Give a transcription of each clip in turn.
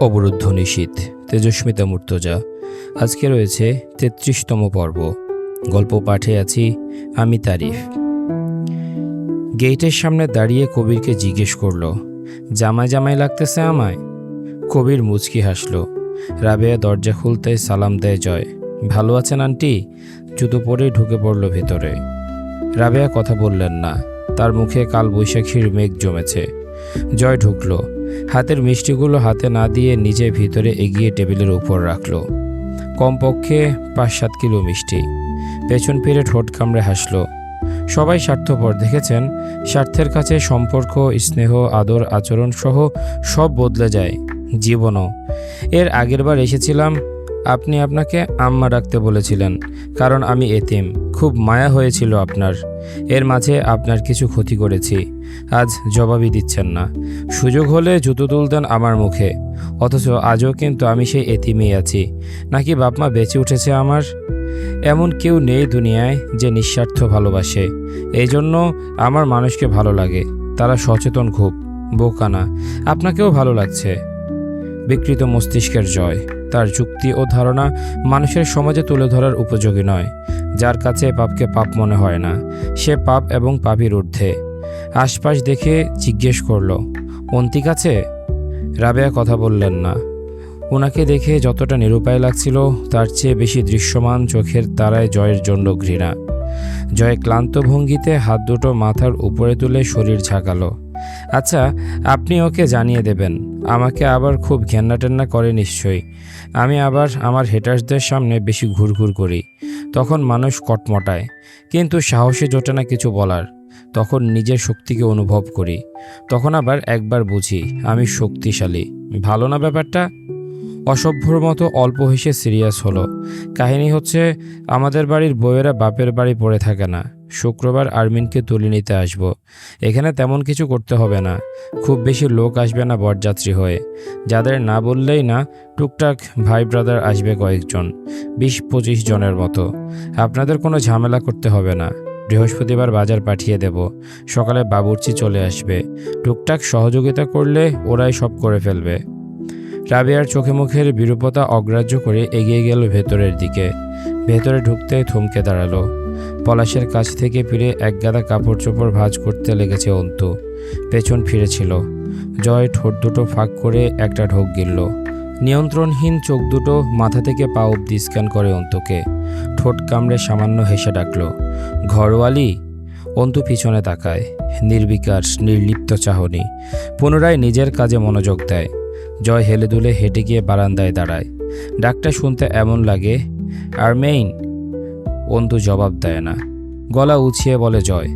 অবরুদ্ধ নিশীত তেজস্মিতা মুর্তজা, আজকে রয়েছে তেত্রিশতম পর্ব। গল্প পাঠে আছি আমি তারিফ। গেটের সামনে দাঁড়িয়ে কবিরকে জিজ্ঞেস করল জামাই জামাই লাগতেছে আমায়? কবির মুচকি হাসলো, রাবেয়া দরজা খুলতে সালাম দেয় জয়। ভালো আছেন আন্টি? জুতো পরেই ঢুকে পড়ল ভেতরে। রাবেয়া কথা বললেন না, তার মুখে কাল বৈশাখীর মেঘ জমেছে। জয় ঢুকলো হাতের মিষ্টিগুলো হাতে না দিয়ে নিজে ভিতরে এগিয়ে টেবিলের উপর রাখল। কমপক্ষে পাঁচ সাত কিলো মিষ্টি। পেছন ফিরে ঠোঁট কামড়ে হাসলো। সবাই স্বার্থপর, দেখেছেন? স্বার্থের কাছে সম্পর্ক, স্নেহ, আদর আচরণ সহ সব বদলে যায় জীবনও। এর আগেরবার এসেছিলাম আপনি আপনাকে আম্মা ডাকতে বলেছিলেন, কারণ আমি এতিম। খুব মায়া হয়েছিল আপনার। এর মাঝে আপনার কিছু ক্ষতি করেছি। আজ জবাবই দিচ্ছেন না। সুযোগ হলে জুতো তুলতেন আমার মুখে। অথচ আজও কিন্তু আমি সেই এতিমেই আছি। নাকি বাপমা বেঁচে উঠেছে আমার? এমন কেউ নেই দুনিয়ায় যে নিঃস্বার্থ ভালোবাসে। এই জন্য আমার মানুষকে ভালো লাগে। তারা সচেতন খুব। বোকা না আপনাকেও ভালো লাগছে। বিকৃত মস্তিষ্কের জয়। তার যুক্তি ও ধারণা মানুষের সমাজে তুলে ধরার উপযোগী নয়, যার কাছে পাপকে পাপ মনে হয় না। সে পাপ এবং পাপির ঊর্ধ্বে। আশপাশ দেখে জিজ্ঞেস করল, অন্তিক আছে? রাবেয়া কথা বললেন না। ওনাকে দেখে যতটা নিরুপায় লাগছিল, তার চেয়ে বেশি দৃশ্যমান চোখের তারায় জয়ের জন্য ঘৃণা। জয় ক্লান্ত ভঙ্গিতে হাত দুটো মাথার উপরে তুলে শরীর ঝাঁকালো। আচ্ছা আপনি ওকে জানিয়ে দেবেন। আমাকে আবার খুব ঘেন্না টেন্না করে নিশ্চয়ই। আমি আবার আমার হেটার্সদের সামনে বেশি ঘুরঘুর করি। তখন মানুষ কটমটায়। কিন্তু সাহসে জোটে না কিছু বলার। তখন নিজের শক্তিকে অনুভব করি। তখন আবার একবার বুঝি, আমি শক্তিশালী। ভালো না ব্যাপারটা? অসভ্যর মতো অল্প হেসে সিরিয়াস হলো। কাহিনী হচ্ছে, আমাদের বাড়ির বউয়েরা বাপের বাড়ি পড়ে থাকে না। শুক্রবার আর্মিনকে তুলে নিতে আসব। এখানে তেমন কিছু করতে হবে না। খুব বেশি লোক আসবে না বরযাত্রী হয়ে। যাদের না বললেই না, টুকটাক ভাই ব্রাদার আসবে কয়েকজন, বিশ পঁচিশ জনের মতো। আপনাদের কোনো ঝামেলা করতে হবে না। বৃহস্পতিবার বাজার পাঠিয়ে দেব। সকালে বাবুর্চি চলে আসবে। টুকটাক সহযোগিতা করলে ওরাই সব করে ফেলবে। রাবিয়ার চোখে মুখের বিরূপতা অগ্রাহ্য করে এগিয়ে গেল ভেতরের দিকে। ভেতরে ঢুকতে থমকে দাঁড়াল। পলাশের কাছ থেকে ফিরে এক গাদা কাপড় চোপড় ভাঁজ করতে লেগেছে অন্তু। পেছন ফিরেছিল। জয় ঠোঁট দুটো ফাঁক করে একটা ঢোক গিলল। নিয়ন্ত্রণহীন চোখ দুটো মাথা থেকে পা অব্দি স্ক্যান করে অন্তুকে। ঠোঁট কামড়ে সামান্য হেসে ডাকলো, ঘরওয়ালি? অন্তু পিছনে তাকায়। নির্বিকার, নির্লিপ্ত চাহনি। পুনরায় নিজের কাজে মনোযোগ দেয়। জয় হেলে দুলে হেঁটে গিয়ে বারান্দায় দাঁড়ায়। ডাকটা শুনতে এমন লাগে আর মেইন অন্তু জবাব দেয় না। গলা উছিয়ে বলে, জয়।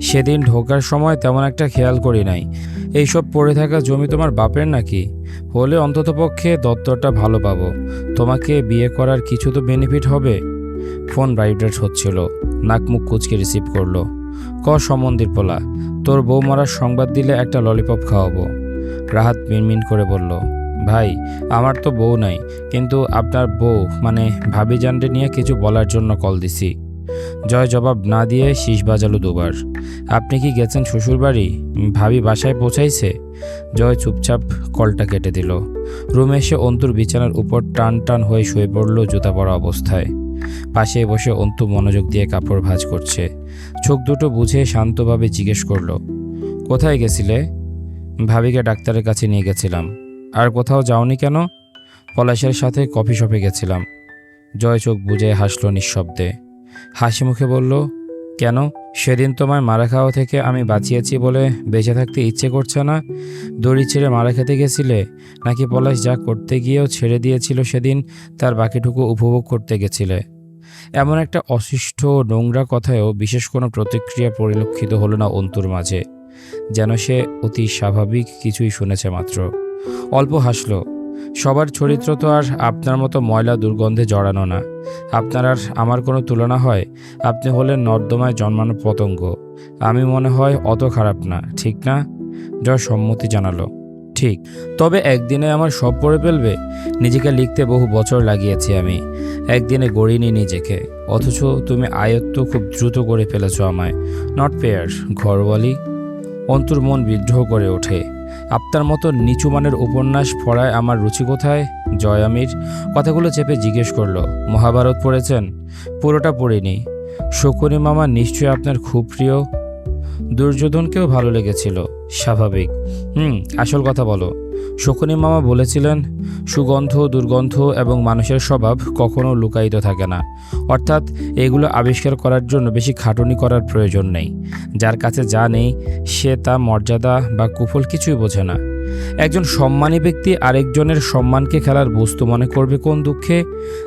সেদিন ঢোকার সময় তেমন একটা খেয়াল করি নাই। এইসব পড়ে থাকা জমি তোমার বাপের নাকি? হলে অন্ততপক্ষে দত্তরটা ভালো পাবো। তোমাকে বিয়ে করার কিছু তো বেনিফিট হবে? ফোন ভাইব্রেট হচ্ছিল। নাক মুখ কুচকে রিসিভ করল, ক সমন্দির পোলা, তোর বউ মরার সংবাদ দিলে একটা ললিপপ খাওয়াবো। রাহাত মিনমিন করে বলল ভাই, আমার তো বউ নাই, কিন্তু আপনার বউ মানে ভাবি জানডে নিয়ে কিছু বলার জন্য কল দিছি। জয় জবাব না দিয়ে শীষ বাজালো দুবার। আপনি কি গেছেন শ্বশুরবাড়ি? ভাবি বাসায় পৌঁছাইছে? জয় চুপচাপ কলটা কেটে দিল। রুমে এসে অন্তুর বিছানার উপর টান টান হয়ে শুয়ে পড়ল জুতা পরা অবস্থায়। পাশে বসে অন্তু মনোযোগ দিয়ে কাপড় ভাঁজ করছে। চোখ দুটো বুঝে শান্তভাবে জিজ্ঞেস করল, কোথায় গেছিলে? ভাবিকে ডাক্তারের কাছে নিয়ে গেছিলাম। আর কোথাও যাওনি কেন? পলাশের সাথে কফি শপে গেছিলাম। জয় চোখ বুঝে হাসলো নিঃশব্দে। হাসি মুখে বলল, কেন? সেদিন তোমায় মারা খাওয়া থেকে আমি বাঁচিয়েছি বলে বেঁচে থাকতে ইচ্ছে করছে না? দড়ি ছেড়ে মারা খেতে গেছিলে? নাকি পলাশ যা করতে গিয়েও ছেড়ে দিয়েছিল সেদিন তার বাকিটুকু উপভোগ করতে গেছিলে? এমন একটা অশিষ্ট নোংরা কথায়ও বিশেষ কোনো প্রতিক্রিয়া পরিলক্ষিত হলো না অন্তুর মাঝে। যেন সে অতি স্বাভাবিক কিছুই শুনেছে মাত্র। অল্প হাসল। সবার চরিত্র তো আর আপনার মতো ময়লা দুর্গন্ধে জড়ানো না। আপনার আর আমার কোনো তুলনা হয়? আপনি হলেন নর্দমায় জন্মানো পতঙ্গ। আমি মনে হয় অত খারাপ না, ঠিক না? জয় সম্মতি জানালো। ঠিক। তবে একদিনে আমার সব পড়ে ফেলবে? নিজেকে লিখতে বহু বছর লাগিয়েছি আমি। একদিনে গড়িনি নিজেকে। অথচ তুমি আয়ত্ত খুব দ্রুত করে ফেলেছ আমায়। নট পেয়ার ঘরওয়ালি। অন্তুর মন বিদ্রোহ করে ওঠে। আপনার মতো নিচু মানের উপন্যাস পড়ায় আমার রুচি কোথায়? জয় আমির। কথাগুলো চেপে জিজ্ঞেস করল, মহাভারত পড়েছেন? পুরোটা পড়িনি। শকুনি মামা নিশ্চয়ই আপনার খুব প্রিয়। দুর্যোধনকেও ভালো লেগেছিল, স্বাভাবিক। হুম, আসল কথা বলো। শকুনি মামা বলেছিলেন, সুগন্ধ, দুর্গন্ধ এবং মানুষের স্বভাব কখনো লুকায়িত থাকে না। অর্থাৎ এগুলো আবিষ্কার করার জন্য বেশি খাটুনি করার প্রয়োজন নেই। যার কাছে যা নেই, সে তা মর্যাদা বা কুফল কিছুই বোঝে না। একজন সম্মানী ব্যক্তি আরেকজনের সম্মানকে খেলার বস্তু মনে করবে কোন দুঃখে?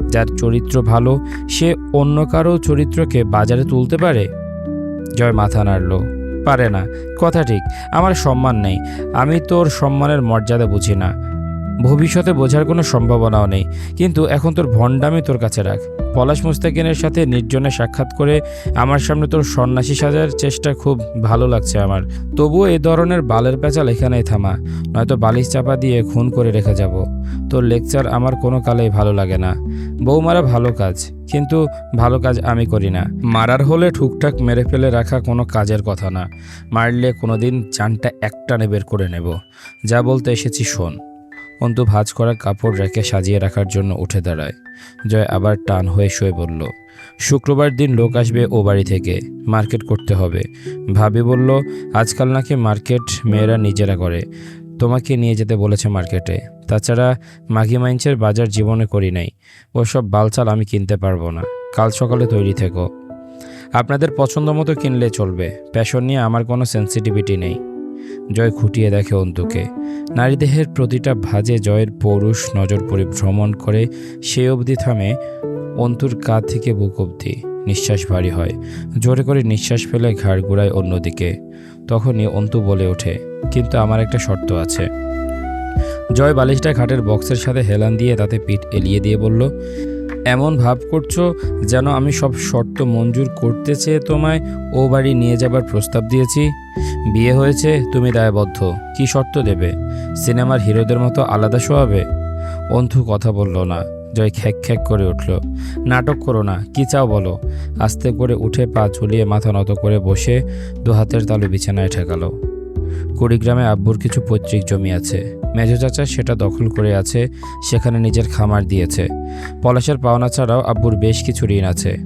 যার চরিত্র ভালো, সে অন্য কারও চরিত্রকে বাজারে তুলতে পারে? জয় মাথা নাড়ল। পারে না। কথা ঠিক আমার সম্মান নেই। আমি তোর সম্মানের মর্যাদা বুঝি না। ভবিষ্যতে বোঝার কোনো সম্ভাবনাও নেই। কিন্তু এখন তোর ভণ্ডামি তোর কাছে রাখ। পলাশ মুস্তাকিনের সাথে নির্জনে সাক্ষাৎ করে আমার সামনে তোর সন্ন্যাসী সাজার চেষ্টা খুব ভালো লাগছে আমার। তবুও এ ধরনের বালের পেঁচাল এখানেই থামা। নয়তো বালিশ চাপা দিয়ে খুন করে রেখে যাব। তোর লেকচার আমার কোনো কালেই ভালো লাগে না। বউ মারা ভালো কাজ, কিন্তু ভালো কাজ আমি করি না। মারার হলে ঠুকঠাক মেরে ফেলে রাখা কোনো কাজের কথা না। মারলে কোনোদিন চানটা একটানে বের করে নেব। যা বলতে এসেছি শোন। অন্তু ভাঁজ করা কাপড় রেখে সাজিয়ে রাখার জন্য উঠে দাঁড়ায়। জয় আবার টান হয়ে শুয়ে বলল, শুক্রবার দিন লোক আসবে ও বাড়ি থেকে, মার্কেট করতে হবে। ভাবি বলল, আজকাল নাকি মার্কেট মেয়েরা নিজেরা করে, তোমাকে নিয়ে যেতে বলেছে মার্কেটে। তাছাড়া মাঘি মাইন্সের বাজার জীবনে করি নাই, ওসব বালচাল আমি কিনতে পারব না। কাল সকালে তৈরি থেকো। আপনাদের পছন্দ মতো কিনলে চলবে, প্যাশন নিয়ে আমার কোনো সেন্সিটিভিটি নেই। জয় খুঁটিয়ে দেখে অন্তুকে। নারীদেহের প্রতিটা ভাজে জয়ের পৌরুষ নজর পরিভ্রমণ করে, সে অবধি থামে অন্তুর কাঁধ থেকে বুক অবধি। নিঃশ্বাস ভারী হয়। জোরে করে নিঃশ্বাস ফেলে ঘাড় ঘুরায় অন্যদিকে। তখনই অন্তু বলে ওঠে, কিন্তু আমার একটা শর্ত আছে। জয় বালিশটা খাটের বক্সের সাথে হেলান দিয়ে তাতে পিঠ এলিয়ে দিয়ে বলল এমন ভাব করছ যেন আমি সব শর্ত মঞ্জুর করতে চেয়ে তোমায় ও বাড়ি নিয়ে যাবার প্রস্তাব দিয়েছি? বিয়ে হয়েছে, তুমি দায়বদ্ধ। কি শর্ত দেবে? সিনেমার হিরোদের মতো আলাদা শোয়াবে? অন্থু কথা বলল না, জয় খ্যাক খ্যাক করে উঠল। নাটক করো না, কি চাও বলো? আস্তে করে উঠে পা ঝুলিয়ে মাথা নত করে বসে দু হাতের তালু বিছানায় ঠেকালো। কুড়িগ্রামে আব্বুর কিছু পৈতৃক জমি আছে। মেজো চাচা সেটা দখল করে আছে, সেখানে নিজের খামার দিয়েছে। পলাশের পাওনা ছাড়াও আব্বুর বেশ কিছু ঋণ আছে।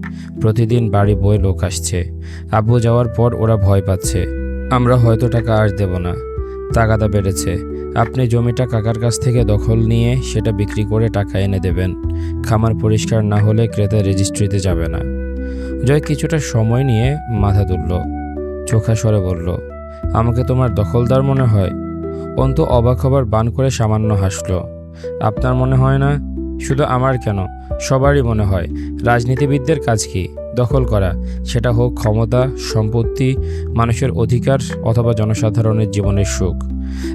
প্রতিদিন বাড়ি বয়ে লোক আসছে। আব্বু যাওয়ার পর ওরা ভয় পাচ্ছে। আমরা হয়তো টাকা আর দেব না। তাগাদা বেড়েছে। আপনি জমিটা কাকার কাছ থেকে দখল নিয়ে সেটা বিক্রি করে টাকা এনে দেবেন। খামার পরিষ্কার না হলে ক্রেতা রেজিস্ট্রিতে যাবে না। জয় কিছুটা সময় নিয়ে মাথা তুলল। চোখা স্বরে বলল আমাকে তোমার দখলদার মনে হয়? অন্ত অবাক হবার বান করে সামান্য হাসল। আপনার মনে হয় না? শুধু আমার কেন? সবারই মনে হয়। রাজনীতিবিদদের কাজ কি? দখল করা। সেটা হোক ক্ষমতা, সম্পত্তি, মানুষের অধিকার অথবা জনসাধারণের জীবনের সুখ।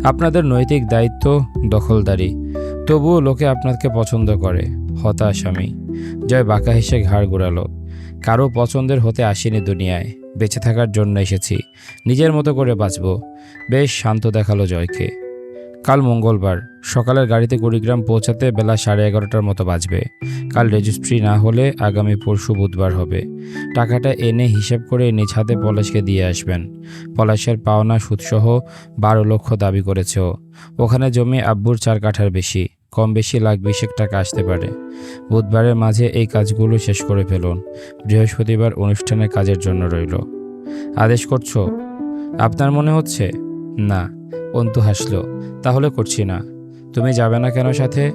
আপনাদের নৈতিক দায়িত্ব দখলদারি। তবুও লোকে আপনাকে পছন্দ করে। হতাশ আমি। জয় বাঁকা হেসে ঘাড় ঘুরালো। কারও পছন্দের হতে আসেনি দুনিয়ায়। বেঁচে থাকার জন্য এসেছি। নিজের মতো করে বাঁচব। বেশ শান্ত দেখাল জয়কে। কাল মঙ্গলবার, সকালের গাড়িতে কুড়িগ্রাম পৌঁছাতে বেলা সাড়ে এগারোটার মতো বাজবে। কাল রেজিস্ট্রি না হলে আগামী পরশু বুধবার হবে। টাকাটা এনে হিসেব করে নিজ হাতে পলাশকে দিয়ে আসবেন। পলাশের পাওনা সুদসহ বারো লক্ষ দাবি করেছে ওখানে জমি আব্বুর চার কাঠার বেশি। কম বেশি লাখ বিশেক টাকা আসতে পারে। বুধবারের মাঝে এই কাজগুলো শেষ করে ফেলুন। বৃহস্পতিবার অনুষ্ঠানের কাজের জন্য রইল। আদেশ করছ? আপনার মনে হচ্ছে? না। অন্তু হাসলো। তাহলে করছি না। তুমি যাবে না কেন সাথে?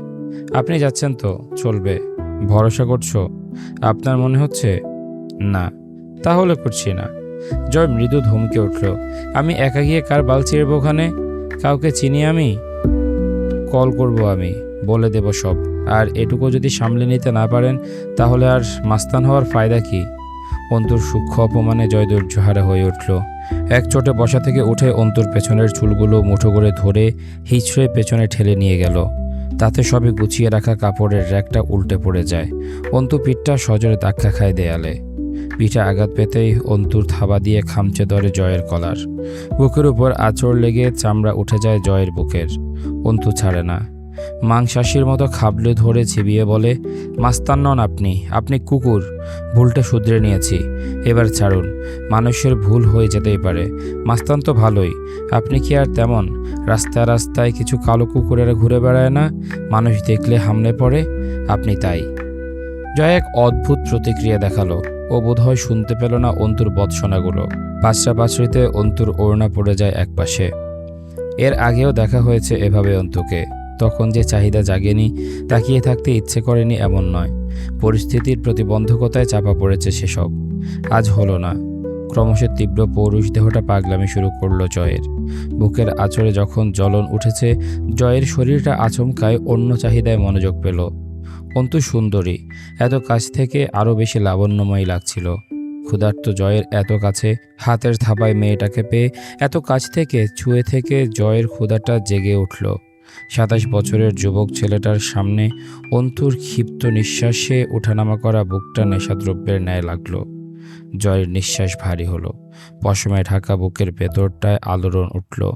আপনি যাচ্ছেন তো, চলবে। ভরসা করছ? আপনার মনে হচ্ছে? না। তাহলে করছি না। জয় মৃদু ধমকে উঠল। আমি একা গিয়ে কার বাল ছিঁড়ব ওখানে? কাউকে চিনি আমি? কল করব আমি। বলে দেব সব। আর এটুকু যদি সামলে নিতে না পারেন, তাহলে আর মাস্তান হওয়ার ফায়দা কি? অন্তুর সূক্ষ্ম অপমানে জয় ধৈর্যহারা হয়ে উঠল। এক চোটে বসা থেকে উঠে অন্তুর পেছনের চুলগুলো মুঠো করে ধরে হিচড়ে পেছনে ঠেলে নিয়ে গেল। তাতে সবে গুছিয়ে রাখা কাপড়ের র্যাকটা উল্টে পড়ে যায়। অন্তু পিঠটা সজরে ধাক্কা খায় দেয়ালে। পিঠে আঘাত পেতেই অন্তুর থাবা দিয়ে খামচে ধরে জয়ের কলার। বুকের উপর আঁচড় লেগে চামড়া উঠে যায় জয়ের বুকের। অন্তু ছাড়ে না। মাংসাশির মতো খাবলে ধরে চিবিয়ে বলে মাস্তান নন আপনি আপনি কুকুর। ভুলটা শুধরে নিয়েছি। এবার ছাড়ুন। মানুষের ভুল হয়ে যেতেই পারে। মাস্তান তো ভালোই। আপনি কি আর তেমন? রাস্তায় রাস্তায় কিছু কালো কুকুরেরা ঘুরে বেড়ায় না? মানুষ দেখলে হামলে পড়ে? আপনি তাই। জয় এক অদ্ভুত প্রতিক্রিয়া দেখাল ও বোধহয় শুনতে পেল না অন্তুর বৎসনাগুলো। পাঁচটা পাঁচড়িতে অন্তুর ওড়না পড়ে যায় একপাশে। এর আগেও দেখা হয়েছে এভাবে অন্তুকে। তখন যে চাহিদা জাগেনি, তাকিয়ে থাকতে ইচ্ছে করেনি এমন নয়। পরিস্থিতির প্রতিবন্ধকতায় চাপা পড়েছে সেসব। আজ হলো না। ক্রমশ তীব্র পৌরুষ দেহটা পাগলামি শুরু করল জয়ের। বুকের আচরে যখন জ্বলন উঠেছে, জয়ের শরীরটা আচমকায় অন্য চাহিদায় মনোযোগ পেল। অন্তু সুন্দরী, এত কাছ থেকে আরও বেশি লাবণ্যময়ী লাগছিল। ক্ষুধার্ত জয়ের এত কাছে, হাতের থাবায় মেয়েটাকে পেয়ে এত কাছ থেকে, ছুঁয়ে থেকে জয়ের ক্ষুধাটা জেগে উঠল। সাতাশ বছরের যুবক ছেলেটার সামনে অন্তুর ক্ষিপ্ত নিঃশ্বাসে ওঠানামা করা বুকটা নেশাদ্রব্যের ন্যায় লাগল। জয়ের নিঃশ্বাস ভারী হলো। পশমায় ঢাকা বুকের ভেতরটায় আলোড়ন উঠল।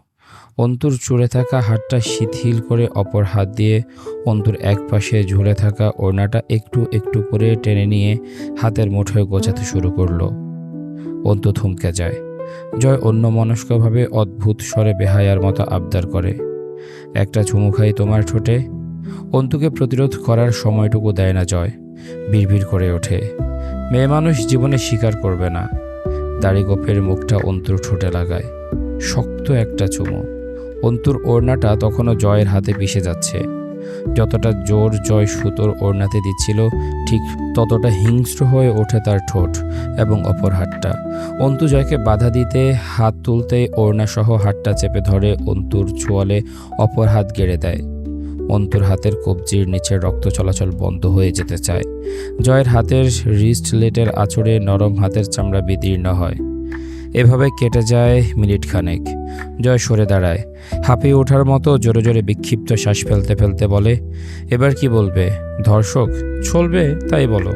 অন্তুর চুড়ে থাকা হাতটা শিথিল করে অপর হাত দিয়ে অন্তুর এক পাশে ঝুলে থাকা ওড়নাটা একটু একটু করে টেনে নিয়ে হাতের মুঠোয় গোছাতে শুরু করল। অন্তু থমকে যায়। জয় অন্য মনস্কভাবে অদ্ভুত স্বরে বেহায়ার মতো আবদার করে। একটা চুমু খাই তোমার ঠোঁটে। অন্তুকে প্রতিরোধ করার সময়টুকু দেয় না জয়। বিড়বিড় করে ওঠে। মেয়ে মানুষ জীবনে স্বীকার করবে না। দাড়ি গোপের মুখটা অন্তুর ঠোঁটে লাগায়। শক্ত একটা চুমু। অন্তুর ওড়নাটা তখনও জয়ের হাতে পিষে যাচ্ছে। যতটা জোর, জয় সুতোর ওড়নাতে দিচ্ছিল, ঠিক ততটা হিংস্র হয়ে ওঠে তার ঠোঁট এবং অপর হাতটা। অন্তু জয়কে বাধা দিতে, হাত তুলতেই ওড়নাসহ হাতটা চেপে ধরে অন্তুর চোয়ালে অপর হাত গেড়ে দেয়। অন্তুর হাতের কবজির নিচে রক্ত চলাচল বন্ধ হয়ে যেতে চায়। জয়ের হাতের রিস্টলেটের আঁচড়ে নরম হাতের চামড়া বিদীর্ণ হয়। এভাবে কেটে যায় মিনিট খানেক জয় সরে দাঁড়ায়। হাঁপিয়ে ওঠার মতো জোরে জোরে বিক্ষিপ্ত শ্বাস ফেলতে ফেলতে বলে, এবার কি বলবে? ধর্ষক? চলবে তাই বলো।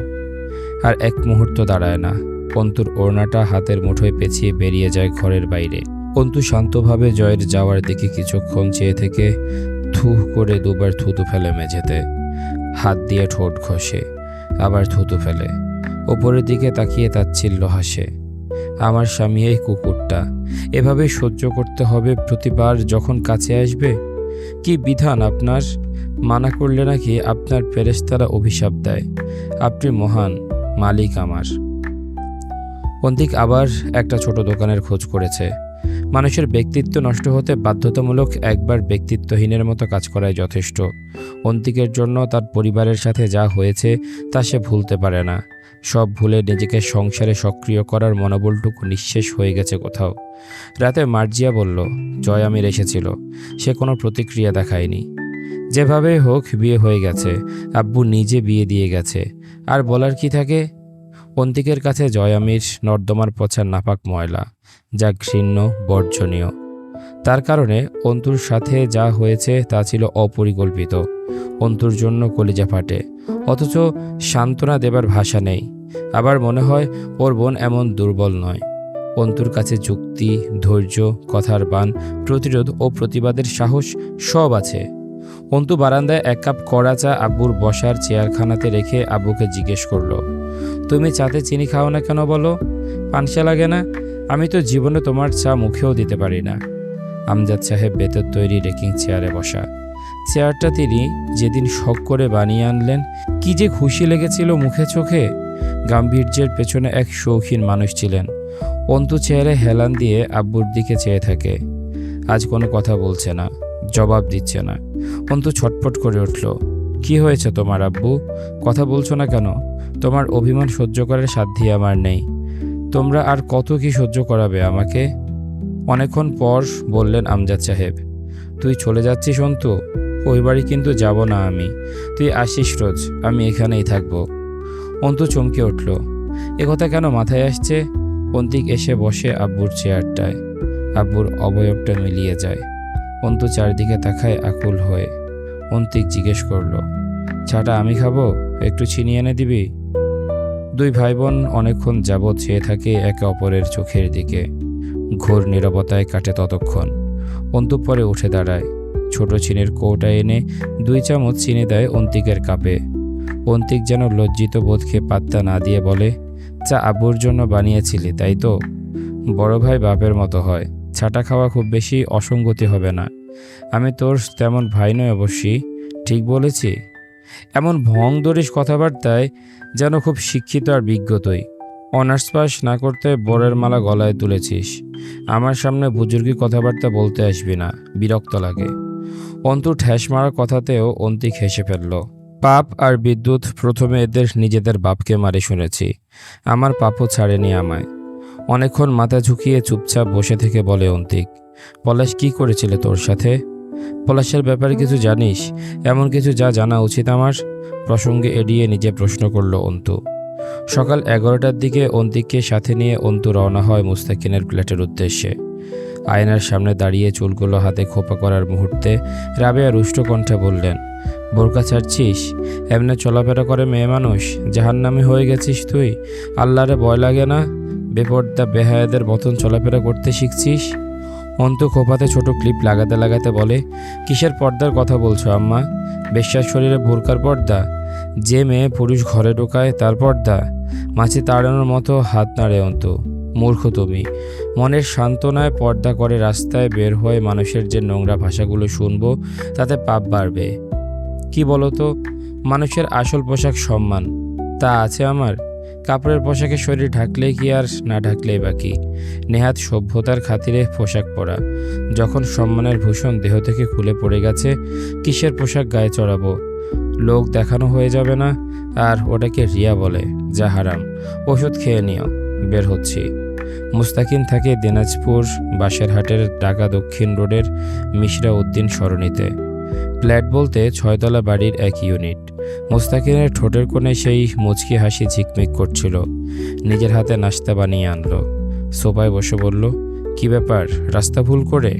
আর এক মুহূর্ত দাঁড়ায় না। অন্তুর ওড়নাটা হাতের মুঠোয় পেঁচিয়ে বেরিয়ে যায় ঘরের বাইরে। অন্তু শান্তভাবে জয়ের যাওয়ার দিকে কিছুক্ষণ চেয়ে থেকে থু করে দুবার থুতু ফেলে মেঝেতে। হাত দিয়ে ঠোঁট ঘষে, আবার থুতু ফেলে। ওপরের দিকে তাকিয়ে তাচ্ছিল্য হাসে। আমার স্বামী এই কুকুরটা। এভাবে সহ্য করতে হবে প্রতিবার যখন কাছে আসবে? কি বিধান আপনার? মানা করলে নাকি আপনার ফেরেশতারা অভিশাপ দেয়। আপনি মহান মালিক আমার। অন্তিক আবার একটা ছোট দোকানের খোঁজ করেছে। মানুষের ব্যক্তিত্ব নষ্ট হতে বাধ্যতামূলক একবার ব্যক্তিত্বহীনের মতো কাজ করাই যথেষ্ট। অন্তিকের জন্য তার পরিবারের সাথে যা হয়েছে তা সে ভুলতে পারে না। সব ভুলে নিজেকে সংসারে সক্রিয় করার মনোবলটুকু নিঃশেষ হয়ে গেছে কোথাও। রাতে মার্জিয়া বলল, জয় আমির এসেছিল, সে কোনো প্রতিক্রিয়া দেখায়নি। যেভাবে হোক বিয়ে হয়ে গেছে, আব্বু নিজে বিয়ে দিয়ে গেছে। আর বলার কি থাকে? অন্তিকের কাছে জয় আমির নর্দমার পচার নাপাক ময়লা, যা ঘৃণ্য, বর্জনীয়। তার কারণে অন্তুর সাথে যা হয়েছে তা ছিল অপরিকল্পিত। অন্তুর জন্য কলিজা ফাটে। অথচ সান্ত্বনা দেবার ভাষা নেই। আবার মনে হয় ওর বোন এমন দুর্বল নয়। অন্তুর কাছে যুক্তি, ধৈর্য, কথার বান প্রতিরোধ ও প্রতিবাদের সাহস সব আছে। অন্তু বারান্দায় এক কাপ কড়া চা আব্বুর বসার চেয়ারখানাতে রেখে আব্বুকে জিজ্ঞেস করল, তুমি চাতে চিনি খাও না কেন বলো? পানসা লাগে না? আমি তো জীবনে তোমার চা মুখেও দিতে পারি না। আমজাদ সাহেব বেতর তৈরি রেকিং চেয়ারে বসা। চেয়ারটা তিনি যেদিন শখ করে বানিয়ে আনলেন, কি যে খুশি লেগেছিল মুখে চোখে। গাম্ভীর্যের পেছনে এক শৌখিন মানুষ ছিলেন। অন্তু চেয়ারে হেলান দিয়ে আব্বুর দিকে চেয়ে থাকে। আজ কোনো কথা বলছে না, জবাব দিচ্ছে না। অন্তু ছটফট করে উঠল, কি হয়েছে তোমার আব্বু? কথা বলছো না কেন? তোমার অভিমান সহ্য করার সাধ্যি আমার নেই। তোমরা আর কত কি সহ্য করাবে আমাকে? অনেকক্ষণ পর বললেন, আমজাদ সাহেব, তুই চলে যাচ্ছিস অন্তু? ওই বাড়ি কিন্তু যাব না আমি। তুই আসিস রোজ, আমি এখানেই থাকব। অন্তু চমকে উঠল। একথা কেন মাথায় আসছে? অন্তিক এসে বসে আব্বুর চেয়ারটায়। আব্বুর অবয়বটা মিলিয়ে যায়। অন্তু চারদিকে তাকায় আকুল হয়ে। অন্তিক জিজ্ঞেস করল চাটা আমি খাব? একটু ছিনিয়ে এনে দিবি? দুই ভাই বোন অনেকক্ষণ যাবৎ চেয়ে থাকে একে অপরের চোখের দিকে। ঘোর নীরবতায় কাটে ততক্ষণ। অন্তু পরে উঠে দাঁড়ায়। ছোট চিনির কৌটা এনে দুই চামচ চিনি দেয় অন্তিকের কাপে। অন্তিক যেন লজ্জিত বোধকে পাত্তা না দিয়ে বলে, চা আব্বুর জন্য বানিয়েছিলি, তাই তো? বড় ভাই বাপের মতো হয়। ছাটা খাওয়া খুব বেশি অসঙ্গতি হবে না। আমি তোর তেমন ভাই নয় অবশ্যই ঠিক বলেছি? এমন ভং দরিস কথাবার্তায় যেন খুব শিক্ষিত আর বিজ্ঞতই অনার্স পাস না করতে বরের মালা গলায় তুলেছিস। আমার সামনে বুজুর্গি কথাবার্তা বলতে আসবি না, বিরক্ত লাগে। অন্তু ঠ্যাস মারার কথাতেও অন্তিক হেসে ফেলল। পাপ আর বিদ্যুৎ প্রথমে এদের নিজেদের বাপকে মারে শুনেছি। আমার পাপও ছাড়েনি আমায়। অনেকক্ষণ মাথা ঝুঁকিয়ে চুপচাপ বসে থেকে বলে অন্তিক, পলাশ, কি করেছিলে তোর সাথে? পলাশের ব্যাপারে কিছু জানিস? এমন কিছু যা জানা উচিত আমার? প্রসঙ্গে এড়িয়ে নিজে প্রশ্ন করল অন্তু। সকাল এগারোটার দিকে অন্তিককে সাথে নিয়ে অন্তু রওনা হয় মুস্তাকিনের ফ্ল্যাটের উদ্দেশ্যে। আয়নার সামনে দাঁড়িয়ে চুলগুলো হাতে খোপা করার মুহূর্তে রাবেয়া রুষ্ট কণ্ঠে বললেন, বোরকা ছাড়ছিস? এমনি চলাফেরা করে মেয়ে মানুষ? জাহান্নামি হয়ে গেছিস তুই? আল্লাহরে ভয় লাগে না? বেপর্দা বেহায়াদের মতন চলাফেরা করতে শিখছিস? অন্তু খোপাতে ছোট ক্লিপ লাগাতে লাগাতে বলে, কিসের পর্দার কথা বলছো আম্মা? বেশ্যার শরীরে বোরকার পর্দা? যে মেয়ে পুরুষ ঘরে ঢোকায়, তার পর্দা। মাছি তাড়ানোর মতো হাত নাড়ে অন্ত। মূর্খ তুমি। মনের সান্ত্বনায় পর্দা করে রাস্তায় বের হয়ে মানুষের যে নোংরা ভাষাগুলো শুনব, তাতে পাপ বাড়বে। কি বলো তো মানুষের আসল পোশাক সম্মান। তা আছে আমার। কাপড়ের পোশাকে শরীর ঢাকলেই কি আর না ঢাকলেই বাকি নেহাত সভ্যতার খাতিরে পোশাক পরা। যখন সম্মানের ভূষণ দেহ থেকে খুলে পড়ে গেছে, কিসের পোশাক গায়ে চড়াবো? লোক দেখানো হয়ে যাবে না, আর ওটাকে রিয়া বলে, যা হারাম, ওষুধ খেয়ে নিও, বের হচ্ছি। মুস্তাকিন থাকে দিনাজপুর বাসেরহাটের ঢাকা দক্ষিণ রোডের মিশরা উদ্দিন সরণিতে। ফ্ল্যাট বলতে ছয়তলা বাড়ির এক ইউনিট। মুস্তাকিনের ঠোঁটের কোণে সেই মুচকি হাসি ঝিকমিক করছিল। নিজের হাতে নাস্তা বানিয়ে আনলো। সোফায় বসে বলল, কি ব্যাপার, রাস্তা ভুল করে?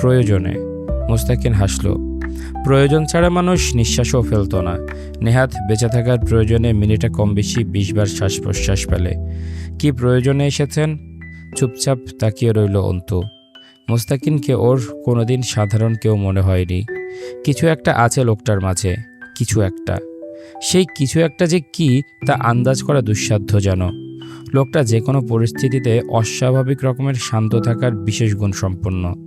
প্রয়োজনে। মুস্তাকিন হাসলো। প্রয়োজন ছাড়া মানুষ নিঃশ্বাসও ফেলতো না। নেহাত বেঁচে থাকার প্রয়োজনে মিনিটে কম বেশি বিশবার শ্বাস প্রশ্বাস ফেলে। কি প্রয়োজনে এসেছেন? চুপচাপ তাকিয়ে রইল অন্তু। মুস্তাকিনকে ওর কোনোদিন সাধারণ কেউ মনে হয়নি। কিছু একটা আছে লোকটার মাঝে, কিছু একটা। সেই কিছু একটা যে কি, তা আন্দাজ করা দুঃসাধ্য যেন। লোকটা যে কোনো পরিস্থিতিতে অস্বাভাবিক রকমের শান্ত থাকার বিশেষ গুণ সম্পন্ন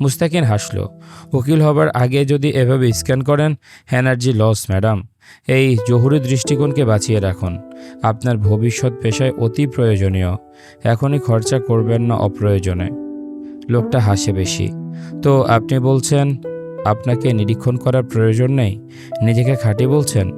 মুস্তাকিন হাসল। উকিল হবার আগে যদি এভাবে স্ক্যান করেন, এনার্জি লস, ম্যাডাম। এই জহুরি দৃষ্টিকোণকে বাঁচিয়ে রাখুন। আপনার ভবিষ্যৎ পেশায় অতি প্রয়োজনীয়। এখনই খরচা করবেন না অপ্রয়োজনে। লোকটা হাসে বেশি। তো আপনি বলছেন, আপনাকে নিরীক্ষণ করার প্রয়োজন নেই? নিজেকে খাঁটি বলছেন?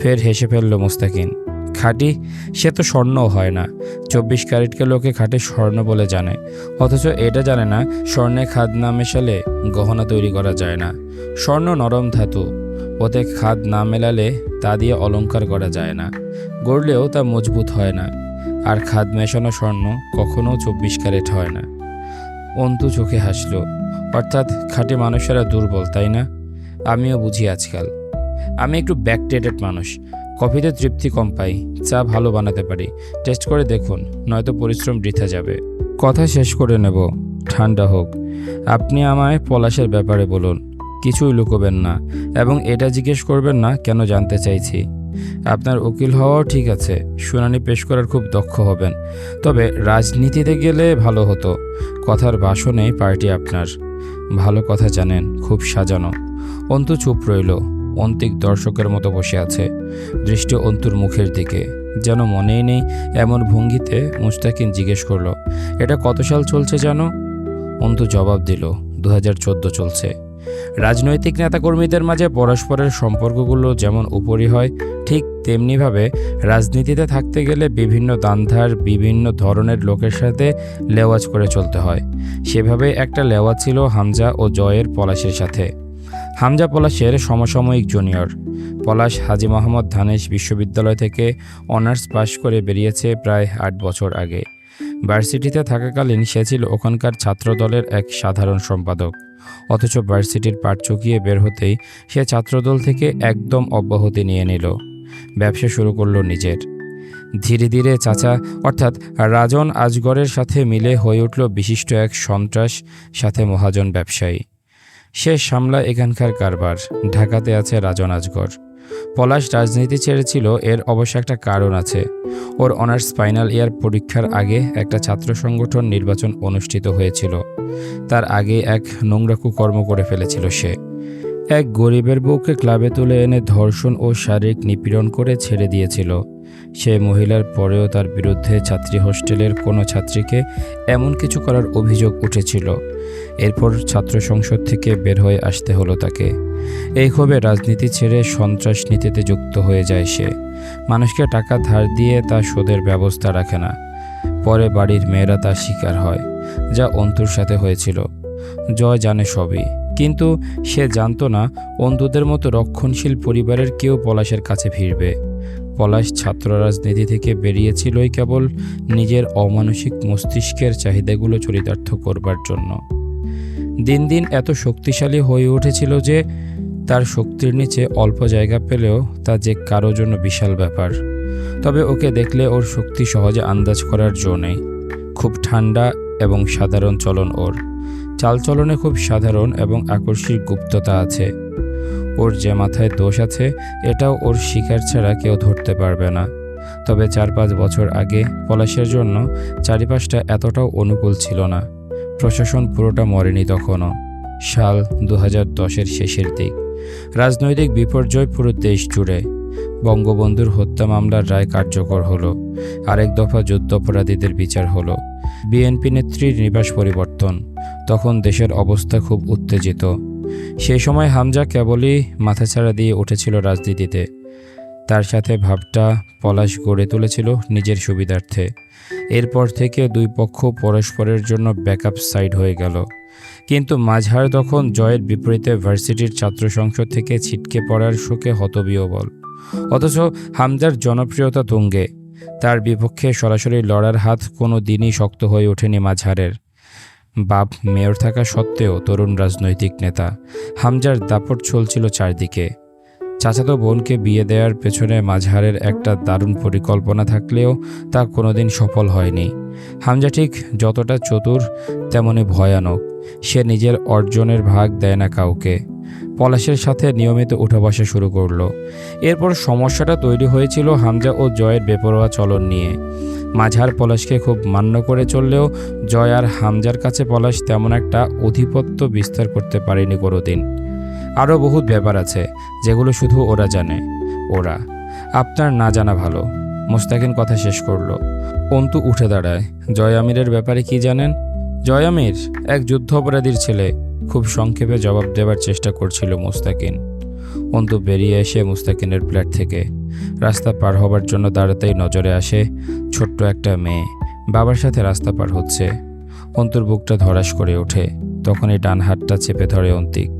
ফের হেসে ফেলল মুস্তাকিন। খাঁটি, সে তো স্বর্ণও হয় না। চব্বিশ ক্যারেটকে লোকে খাঁটি স্বর্ণ বলে জানে। অথচ এটা জানে না, স্বর্ণে খাদ না মেশালে গহনা তৈরি করা যায় না। স্বর্ণ নরম ধাতু, ওতে খাদ না মেলালে তা দিয়ে অলংকার করা যায় না। গড়লেও তা মজবুত হয় না। আর খাদ মেশানো স্বর্ণ কখনও চব্বিশ ক্যারেট হয় না। অন্তু চোখে হাসল, অর্থাৎ খাঁটি মানুষেরা দুর্বল, তাই না? আমিও বুঝি আজকাল। আমি একটু ব্যাকডেটেড মানুষ। কফিতে তৃপ্তি কম পাই, চা ভালো বানাতে পারি। টেস্ট করে দেখুন, নয়তো পরিশ্রম বৃথা যাবে। কথা শেষ করে নেব, ঠান্ডা হোক। আপনি আমায় পলাশের ব্যাপারে বলুন, কিছুই লুকোবেন না, এবং এটা জিজ্ঞেস করবেন না, কেন জানতে চাইছি? আপনার উকিল হওয়াও ঠিক আছে, শুনানি পেশ করার খুব দক্ষ হবেন। তবে রাজনীতিতে গেলে ভালো হতো, কথার বাসনে পার্টি আপনার। ভালো কথা জানেন, খুব সাজানো। অন্তু চুপ রইল। অন্তিক দর্শকের মতো বসে আছে, দৃষ্টি অন্তুর মুখের দিকে। যেন মনেই নেই এমন ভঙ্গিতে মুস্তাকিন জিজ্ঞেস করল, এটা কত সাল চলছে জানো? অন্তু জবাব দিল দু হাজার চোদ্দ চলছে। রাজনৈতিক নেতাকর্মীদের মাঝে পরস্পরের সম্পর্কগুলো যেমন উপরি হয়, ঠিক তেমনিভাবে রাজনীতিতে থাকতে গেলে বিভিন্ন দান্ধার, বিভিন্ন ধরনের লোকের সাথে লেওয়াজ করে চলতে হয়। সেভাবে একটা লেওয়াজ ছিল হামজা ও জয়ের পলাশের সাথে। হামজা পলাশের সমসাময়িক জুনিয়র। পলাশ হাজি মোহাম্মদ ধানেশ বিশ্ববিদ্যালয় থেকে অনার্স পাশ করে বেরিয়েছে প্রায় আট বছর আগে। ভার্সিটিতে থাকাকালীন সে ছিল ওখানকার ছাত্রদলের এক সাধারণ সম্পাদক। অথচ ভার্সিটির পাঠ চুকিয়ে বের হতেই সে ছাত্রদল থেকে একদম অব্যাহতি নিয়ে নিল। ব্যবসা শুরু করল নিজের। ধীরে ধীরে চাচা, অর্থাৎ রাজন আজগরের সাথে মিলে হয়ে উঠল বিশিষ্ট এক সন্ত্রাস, সাথে মহাজন ব্যবসায়ী। সে সামলা এখানকার কারবার। ঢাকাতে আছে রাজন আজগর পলাশ রাজনীতি ছেড়েছিল, এর অবশ্য একটা কারণ আছে। ওর অনার্স ফাইনাল ইয়ার পরীক্ষার আগে একটা ছাত্র সংগঠন নির্বাচন অনুষ্ঠিত হয়েছিল। তার আগে এক নোংরা কর্ম করে ফেলেছিল সে। এক গরিবের বউকে ক্লাবে তুলে এনে ধর্ষণ ও শারীরিক নিপীড়ন করে ছেড়ে দিয়েছিল। সে মহিলার পরেও তার বিরুদ্ধে ছাত্রী হোস্টেলের কোনো ছাত্রীকে এমন কিছু করার অভিযোগ উঠেছিল। এরপর ছাত্র সংসদ থেকে বের হয়ে আসতে হলো তাকে। এই ক্ষোভে রাজনীতি ছেড়ে সন্ত্রাস নীতিতে যুক্ত হয়ে যায় সে। মানুষকে টাকা ধার দিয়ে তা শোধের ব্যবস্থা রাখে না। পরে বাড়ির মেয়েরা তার শিকার হয়, যা অন্তুর সাথে হয়েছিল। জয় জানে সবই, কিন্তু সে জানতো না অন্তুদের মতো রক্ষণশীল পরিবারের কেউ পলাশের কাছে ভিড়বে পলাশ ছাত্র রাজনীতি থেকে বেরিয়েছিলই কেবল নিজের অমানসিক মস্তিষ্কের চাহিদাগুলো চরিতার্থ করবার জন্য। দিন দিন এত শক্তিশালী হয়ে উঠেছিল যে তার শক্তির নিচে অল্প জায়গা পেলেও তা যে কারও জন্য বিশাল ব্যাপার। তবে ওকে দেখলে ওর শক্তি সহজে আন্দাজ করার জো নেই। খুব ঠান্ডা এবং সাধারণ চলন ওর। চালচলনে খুব সাধারণ এবং আকর্ষীর গুপ্ততা আছে। ওর যে মাথায় দোষ আছে, এটাও ওর শিকার ছাড়া কেউ ধরতে পারবে না। তবে চার পাঁচ বছর আগে পলাশের জন্য চারিপাশটা এতটাও অনুকূল ছিল না। প্রশাসন পুরোটা মরেনি তখনও। সাল দু হাজার দশের শেষের দিক। রাজনৈতিক বিপর্যয় পুরো দেশ জুড়ে। বঙ্গবন্ধুর হত্যা মামলার রায় কার্যকর হলো। আরেক দফা যুদ্ধাপরাধীদের বিচার হলো। বিএনপি নেত্রীর নিবাস পরিবর্তন। তখন দেশের অবস্থা খুব উত্তেজিত। সেই সময় হামজা কেবলই মাথাছাড়া দিয়ে উঠেছিল রাজনীতিতে। তার সাথে ভাবটা পলাশ গড়ে তুলেছিল নিজের সুবিধার্থে। এরপর থেকে দুই পক্ষ পরস্পরের জন্য ব্যাকআপ সাইড হয়ে গেল। কিন্তু মাঝহার তখন জয়ের বিপরীতে ভার্সিটির ছাত্র সংসদ থেকে ছিটকে পড়ার শোকে হতবিহবল। অথচ হামজার জনপ্রিয়তা তুঙ্গে। তার বিপক্ষে সরাসরি লড়ার হাত কোনো দিনই শক্ত হয়ে ওঠেনি মাঝহারের। বাপ মেয়র থাকা সত্ত্বেও তরুণ রাজনৈতিক নেতা। হামজার দাপট চলছিল চারদিকে। চাচাতো বোনকে বিয়ে দেওয়ার পেছনে মাঝহারের একটা দারুণ পরিকল্পনা থাকলেও তা কোনোদিন সফল হয়নি। হামজা ঠিক যতটা চতুর, তেমনি ভয়ানক। সে নিজের অর্জনের ভাগ দেয় না কাউকে। পলাশের সাথে নিয়মিত উঠা বসা শুরু করল। এরপর সমস্যাটা তৈরি হয়েছিল হামজা ও জয়ের বেপরোয়া চলন নিয়ে। মাঝার পলাশকে খুব মান্য করে চললেও জয় আর হামজার কাছে পলাশ তেমন একটা অধিপত্য বিস্তার করতে পারেনি কোনোদিন। আরও বহুত ব্যাপার আছে, যেগুলো শুধু ওরা জানে। ওরা, আপনার না জানা ভালো, মোস্তাকিন কথা শেষ করল। অন্তু উঠে দাঁড়ায়, জয় আমিরের ব্যাপারে কি জানেন? জয় আমির, এক যুদ্ধ অপরাধীর ছেলে, খুব সংক্ষেপে জবাব দেওয়ার চেষ্টা করছিল মুস্তাকিন। অন্তু বেরিয়ে এসে মুস্তাকিনের ফ্ল্যাট থেকে, রাস্তা পার হবার জন্য দাঁড়াতেই নজরে আসে ছোট্ট একটা মেয়ে, বাবার সাথে রাস্তা পার হচ্ছে। অন্তুর বুকটা ধরাস করে ওঠে, তখনই ডান হাতটা চেপে ধরে অন্তিক।